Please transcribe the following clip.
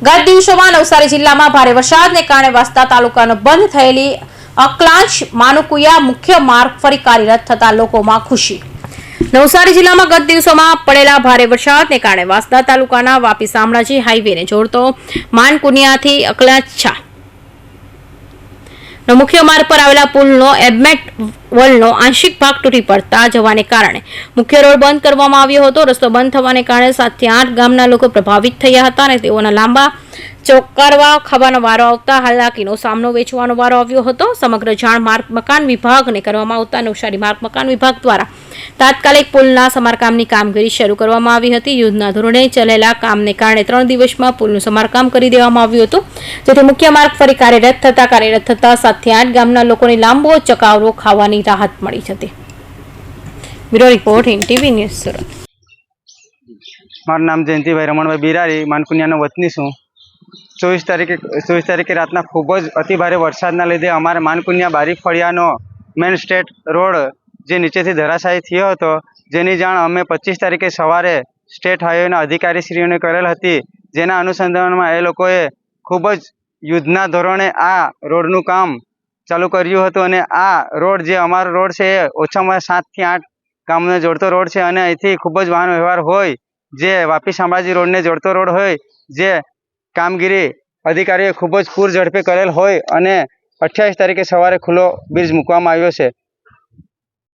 ગત દિવસોમાં નવસારી જિલ્લામાં ભારે વરસાદને કારણે વાસ્તા તાલુકાનો બંધ થયેલી અકલાંચ માનુકુયા મુખ્ય માર્ગ ફરી કાર્યરત થતા લોકોમાં ખુશી. નવસારી જિલ્લામાં ગત દિવસોમાં પડેલા ભારે વરસાદને કારણે વાંસદા તાલુકાના વાપી શામળાજી હાઈવેને જોડતો માનકુનિયાથી અકલાંચા નો મુખ્ય માર્ગ પર આવેલા પુલનો એબમેટ વલનો આંશિક ભાગ તૂટી પડતા જવાને કારણે. મુખ્ય રોડ બંધ કરવામાં આવ્યો હતો. રસ્તો બંધ થવાને કારણે સાતથી આઠ ગામના લોકો પ્રભાવિત થયા હતા અને તેઓના લાંબા ચોકારવા ખાવાનો વારો આવતા હાલાકીનો સામનો વેચવાનો વારો આવ્યો હતો. સમગ્ર જાણ માર્ગ મકાન વિભાગને કરવામાં આવતા નવસારી માર્ગ મકાન વિભાગ દ્વારા તાત્કાલિક પુલના સમારકામની કામગીરી શરૂ કરવામાં આવી હતી. યુદ્ધના ધોરણે ચલેલા કામને કારણે ત્રણ દિવસમાં પુલનું સમારકામ કરી દેવામાં આવ્યું હતું. જેથી મુખ્ય માર્ગ ફરી કાર્યરત થતા કાર્યરત થતા સાતથી આઠ ગામના લોકોને લાંબો ચકાવરો ખાવાની રાહત મળી હતી. Bureau report in news Surat. મારું નામ જયંતિભાઈ રમણભાઈ બિરારી, માનકુનિયાનો વતની છું. ચોવીસ તારીખે ચોવીસ તારીખે રાતના ખૂબ જ અતિભારે વરસાદના લીધે અમારે માનકુનિયા બારી ફળિયાનો મેન સ્ટેટ રોડ જે નીચેથી ધરાશાયી થયો હતો, જેની જાણ અમે પચીસ તારીખે સવારે સ્ટેટ હાઈવેના અધિકારીશ્રીઓને કરેલ હતી. જેના અનુસંધાનમાં એ લોકોએ ખૂબ જ યુદ્ધના ધોરણે આ રોડનું કામ ચાલુ કર્યું હતું અને આ રોડ જે અમારો રોડ છે, એ ઓછામાં સાતથી આઠ ગામને જોડતો રોડ છે અને અહીંથી ખૂબ જ વાહન વ્યવહાર હોય, જે વાપી શામળાજી રોડને જોડતો રોડ હોય, જે કામગીરી અધિકારીએ ખૂબ જ પૂર ઝડપે કરેલ હોય અને અઠ્યાવીસ તારીખે સવારે ખુલ્લો બ્રિજ મૂકવામાં આવ્યો છે.